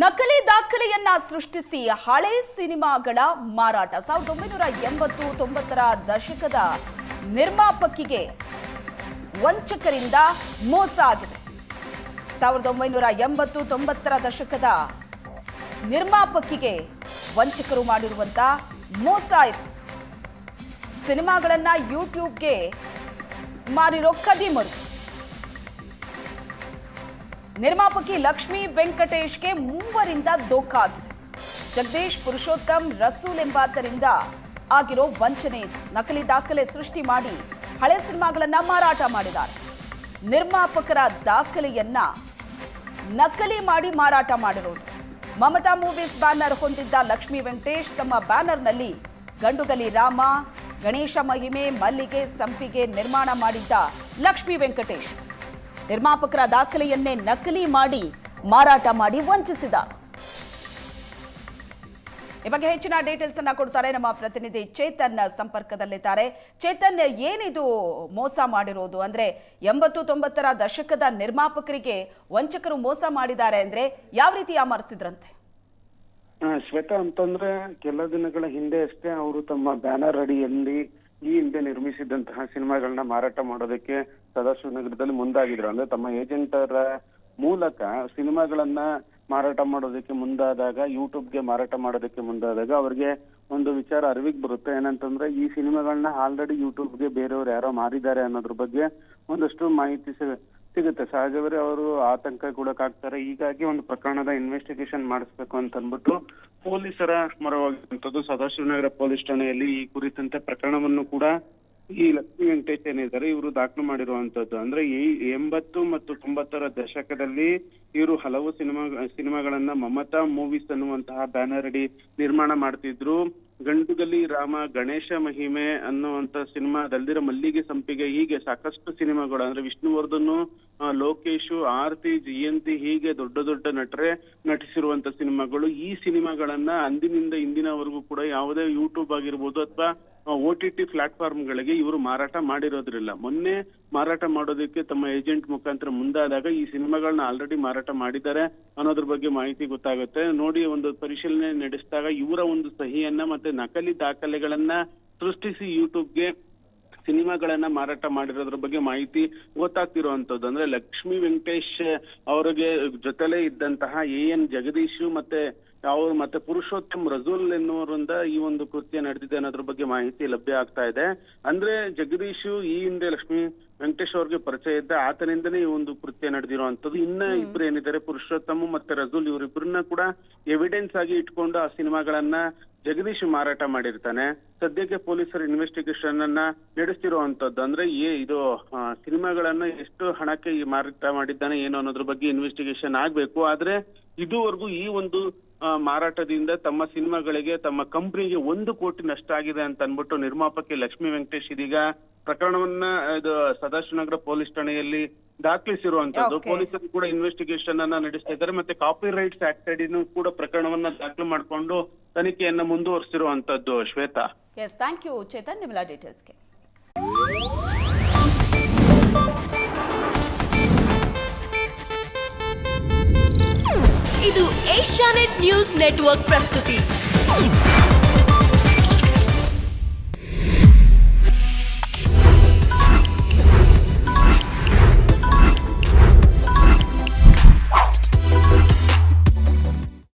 ನಕಲಿ ದಾಖಲೆಯನ್ನ ಸೃಷ್ಟಿಸಿ ಹಳೆ ಸಿನಿಮಾಗಳ ಮಾರಾಟ. ಸಾವಿರದ ಒಂಬೈನೂರ ಎಂಬತ್ತು ತೊಂಬತ್ತರ ದಶಕದ ನಿರ್ಮಾಪಕಿಗೆ ವಂಚಕರಿಂದ ಮೋಸ ಆಗಿದೆ. ಸಾವಿರದ ಒಂಬೈನೂರ ಎಂಬತ್ತು ತೊಂಬತ್ತರ ದಶಕದ ನಿರ್ಮಾಪಕಿಗೆ ವಂಚಕರು ಮಾಡಿರುವಂತ ಮೋಸ ಇದು. ಸಿನಿಮಾಗಳನ್ನ ಯೂಟ್ಯೂಬ್ಗೆ ಮಾರಿರೋ ಕದಿಮರು. ನಿರ್ಮಾಪಕಿ ಲಕ್ಷ್ಮೀ ವೆಂಕಟೇಶ್ಗೆ ಮೂವರಿಂದ ದೊಕ್ಕಾಗಿದೆ ಜಗದೀಶ್ ಪುರುಷೋತ್ತಮ್ ರಸೂಲ್ ಎಂಬಾತರಿಂದ ಆಗಿರೋ ವಂಚನೆ ನಕಲಿ ದಾಖಲೆ ಸೃಷ್ಟಿ ಮಾಡಿ ಹಳೆ ಸಿನಿಮಾಗಳನ್ನ ಮಾರಾಟ ಮಾಡಿದ್ದಾರೆ. ನಿರ್ಮಾಪಕರ ದಾಖಲೆಯನ್ನ ನಕಲಿ ಮಾಡಿ ಮಾರಾಟ ಮಾಡಿರೋದು. ಮಮತಾ ಮೂವೀಸ್ ಬ್ಯಾನರ್ ಹೊಂದಿದ್ದ ಲಕ್ಷ್ಮೀ ವೆಂಕಟೇಶ್ ತಮ್ಮ ಬ್ಯಾನರ್ನಲ್ಲಿ ಗಂಡುಗಲಿ ರಾಮ, ಗಣೇಶ ಮಹಿಮೆ, ಮಲ್ಲಿಗೆ, ಸಂಪಿಗೆ ನಿರ್ಮಾಣ ಮಾಡಿದ್ದ ಲಕ್ಷ್ಮೀ ವೆಂಕಟೇಶ್. ನಿರ್ಮಾಪಕರ ದಾಖಲೆಯನ್ನೇ ನಕಲಿ ಮಾಡಿ ಮಾರಾಟ ಮಾಡಿ ವಂಚಿಸಿದ. ಈ ಬಗ್ಗೆ ಹೆಚ್ಚಿನ ಡೀಟೇಲ್ಸ್ ಅನ್ನ ಕೊಡ್ತಾರೆ ನಮ್ಮ ಪ್ರತಿನಿಧಿ ಚೇತನ್ ಸಂಪರ್ಕದಲ್ಲಿದ್ದಾರೆ. ಚೇತನ್, ಏನಿದು ಮೋಸ ಮಾಡಿರೋದು? ಅಂದ್ರೆ ಎಂಬತ್ತು ತೊಂಬತ್ತರ ದಶಕದ ನಿರ್ಮಾಪಕರಿಗೆ ವಂಚಕರು ಮೋಸ ಮಾಡಿದ್ದಾರೆ ಅಂದ್ರೆ ಯಾವ ರೀತಿ ಆಮರಿಸಿದ್ರಂತೆ ಶ್ವೇತಾ ಅಂತಂದ್ರೆ ಕೆಲ ದಿನಗಳ ಹಿಂದೆ ಅಷ್ಟೇ ಅವರು ತಮ್ಮ ಬ್ಯಾನರ್ ಅಡಿಯಲ್ಲಿ ಈ ಹಿಂದೆ ನಿರ್ಮಿಸಿದಂತಹ ಸಿನಿಮಾಗಳನ್ನ ಮಾರಾಟ ಮಾಡೋದಕ್ಕೆ ಸದಾಶಿವನಗರದಲ್ಲಿ ಮುಂದಾಗಿದ್ರು. ಅಂದ್ರೆ ತಮ್ಮ ಏಜೆಂಟರ ಮೂಲಕ ಸಿನಿಮಾಗಳನ್ನ ಮಾರಾಟ ಮಾಡೋದಕ್ಕೆ ಮುಂದಾದಾಗ, ಯೂಟ್ಯೂಬ್ಗೆ ಮಾರಾಟ ಮಾಡೋದಕ್ಕೆ ಮುಂದಾದಾಗ ಅವ್ರಿಗೆ ಒಂದು ವಿಚಾರ ಅರಿವಿಗೆ ಬರುತ್ತೆ. ಏನಂತಂದ್ರೆ ಈ ಸಿನಿಮಾಗಳನ್ನ ಆಲ್ರೆಡಿ ಯೂಟ್ಯೂಬ್ಗೆ ಬೇರೆಯವ್ರು ಯಾರೋ ಮಾರಿದ್ದಾರೆ ಅನ್ನೋದ್ರ ಬಗ್ಗೆ ಒಂದಷ್ಟು ಮಾಹಿತಿ ಸಿಗುತ್ತೆ. ಸಹಜವರೇ ಅವರು ಆತಂಕ ಕೂಡಕ್ಕಾಗ್ತಾರೆ ಹೀಗಾಗಿ ಒಂದು ಪ್ರಕರಣದ ಇನ್ವೆಸ್ಟಿಗೇಷನ್ ಮಾಡಿಸ್ಬೇಕು ಅಂತ ಅಂದ್ಬಿಟ್ಟು ಪೊಲೀಸರ ಮರವಾಗಿರುವಂತದ್ದು ಸದಾಶಿವನಗರ ಪೊಲೀಸ್ ಠಾಣೆಯಲ್ಲಿ ಈ ಕುರಿತಂತೆ ಪ್ರಕರಣವನ್ನು ಕೂಡ ಈ ಲಕ್ಷ್ಮೀ ವೆಂಕಟೇಶ್ ಏನಿದ್ದಾರೆ, ಇವರು ದಾಖಲು ಮಾಡಿರುವಂತದ್ದು ಅಂದ್ರೆ ಈ ಎಂಬತ್ತು ಮತ್ತು ತೊಂಬತ್ತರ ದಶಕದಲ್ಲಿ ಇವರು ಹಲವು ಸಿನಿಮಾ, ಸಿನಿಮಾಗಳನ್ನ ಮಮತಾ ಮೂವೀಸ್ ಅನ್ನುವಂತಹ ಬ್ಯಾನರ್ ಅಡಿ ನಿರ್ಮಾಣ ಮಾಡ್ತಿದ್ರು. ಗಂಡುಗಲಿ ರಾಮ ಗಣೇಶ ಮಹಿಮೆ ಅನ್ನುವಂತ ಸಿನಿಮಾ ದಲ್ದಿರ ಮಲ್ಲಿಗೆ ಸಂಪಿಗೆ ಹೀಗೆ ಸಾಕಷ್ಟು ಸಿನಿಮಾಗಳು, ಅಂದ್ರೆ ವಿಷ್ಣುವರ್ಧನ್ ಲೋಕೇಶ್, ಆರತಿ, ಜಯಂತಿ ಹೀಗೆ ದೊಡ್ಡ ದೊಡ್ಡ ನಟರೆ ನಟಿಸಿರುವಂತ ಸಿನಿಮಾಗಳು. ಈ ಸಿನಿಮಾಗಳನ್ನ ಅಂದಿನಿಂದ ಇಂದಿನವರೆಗೂ ಕೂಡ ಯಾವುದೇ ಯೂಟ್ಯೂಬ್ ಆಗಿರ್ಬೋದು ಅಥವಾ ಓ ಟಿ ಟಿ ಪ್ಲಾಟ್ಫಾರ್ಮ್ಗಳಿಗೆ ಇವರು ಮಾರಾಟ ಮಾಡಿರೋದ್ರಿಲ್ಲ. ಮೊನ್ನೆ ಮಾರಾಟ ಮಾಡೋದಕ್ಕೆ ತಮ್ಮ ಏಜೆಂಟ್ ಮುಖಾಂತರ ಮುಂದಾದಾಗ ಈ ಸಿನಿಮಾಗಳನ್ನ ಆಲ್ರೆಡಿ ಮಾರಾಟ ಮಾಡಿದ್ದಾರೆ ಅನ್ನೋದ್ರ ಬಗ್ಗೆ ಮಾಹಿತಿ ಗೊತ್ತಾಗುತ್ತೆ. ನೋಡಿ ಒಂದು ಪರಿಶೀಲನೆ ನಡೆಸಿದಾಗ ಇವರ ಒಂದು ಸಹಿಯನ್ನ ಮತ್ತೆ ನಕಲಿ ದಾಖಲೆಗಳನ್ನ ಸೃಷ್ಟಿಸಿ ಯೂಟ್ಯೂಬ್ಗೆ ಸಿನಿಮಾಗಳನ್ನ ಮಾರಾಟ ಮಾಡಿರೋದ್ರ ಬಗ್ಗೆ ಮಾಹಿತಿ ಗೊತ್ತಾಗ್ತಿರುವಂತದ್ದು ಅಂದ್ರೆ ಲಕ್ಷ್ಮಿ ವೆಂಕಟೇಶ್ ಅವರಿಗೆ ಜೊತೆಲೇ ಇದ್ದಂತಹ ಎ ಎನ್ ಜಗದೀಶ್ ಮತ್ತೆ ಅವರು ಮತ್ತೆ ಪುರುಷೋತ್ತಮ್ ರಜುಲ್ ಎನ್ನುವರಿಂದ ಈ ಒಂದು ಕೃತ್ಯ ನಡೆದಿದೆ ಅನ್ನೋದ್ರ ಬಗ್ಗೆ ಮಾಹಿತಿ ಲಭ್ಯ ಆಗ್ತಾ ಇದೆ. ಅಂದ್ರೆ ಜಗದೀಶ್ ಈ ಹಿಂದೆ ಲಕ್ಷ್ಮೀ ವೆಂಕಟೇಶ್ ಅವ್ರಿಗೆ ಪರಿಚಯ ಇದ್ದ ಆತನಿಂದನೇ ಈ ಒಂದು ಕೃತ್ಯ ನಡೆದಿರುವಂತದ್ದು ಇನ್ನ ಇಬ್ರು ಏನಿದ್ದಾರೆ ಪುರುಷೋತ್ತಮ ಮತ್ತೆ ರಜುಲ್ ಇವರಿಬ್ಬರನ್ನ ಕೂಡ ಎವಿಡೆನ್ಸ್ ಆಗಿ ಇಟ್ಕೊಂಡು ಆ ಸಿನಿಮಾಗಳನ್ನ ಜಗದೀಶ್ ಮಾರಾಟ ಮಾಡಿರ್ತಾನೆ. ಸದ್ಯಕ್ಕೆ ಪೊಲೀಸರು ಇನ್ವೆಸ್ಟಿಗೇಷನ್ ಅನ್ನ ನಡೆಸ್ತಿರುವಂತದ್ದು ಅಂದ್ರೆ ಏ ಇದು ಸಿನಿಮಾಗಳನ್ನ ಎಷ್ಟು ಹಣಕ್ಕೆ ಈ ಮಾರಾಟ ಮಾಡಿದ್ದಾನೆ ಏನು ಅನ್ನೋದ್ರ ಬಗ್ಗೆ ಇನ್ವೆಸ್ಟಿಗೇಷನ್ ಆಗ್ಬೇಕು. ಆದ್ರೆ ಇದುವರೆಗೂ ಈ ಒಂದು ಮಾರಾಟದಿಂದ ತಮ್ಮ ಸಿನಿಮಾಗಳಿಗೆ ತಮ್ಮ ಕಂಪನಿಗೆ ಒಂದು ಕೋಟಿ ನಷ್ಟ ಆಗಿದೆ ಅಂತ ಅನ್ಬಿಟ್ಟು ನಿರ್ಮಾಪಕಿ ಲಕ್ಷ್ಮೀ ವೆಂಕಟೇಶ್ ಇದೀಗ ಪ್ರಕರಣವನ್ನ ಇದು ಸದಾಶಿವನಗರ ಪೊಲೀಸ್ ಠಾಣೆಯಲ್ಲಿ ದಾಖಲಿಸಿರುವಂತದ್ದು. ಪೊಲೀಸರು ಕೂಡ ಇನ್ವೆಸ್ಟಿಗೇಷನ್ ಅನ್ನ ನಡೆಸ್ತಾ ಇದ್ದಾರೆ. ಮತ್ತೆ ಕಾಪಿ ರೈಟ್ಸ್ ಆಕ್ಟ್ ಅಡಿನೂ ಕೂಡ ಪ್ರಕರಣವನ್ನ ದಾಖಲು ಮಾಡಿಕೊಂಡು ತನಿಖೆಯನ್ನ ಮುಂದುವರಿಸಿರುವಂತದ್ದು Shweta. Yes thank you Chetan ನಿಮ್ಮೆಲ್ಲ ಡೀಟೇಲ್ಸ್ಗೆ ಇದು ಏಷ್ಯಾನೆಟ್ ನ್ಯೂಸ್ ನೆಟ್ವರ್ಕ್ ಪ್ರಸ್ತುತಿ.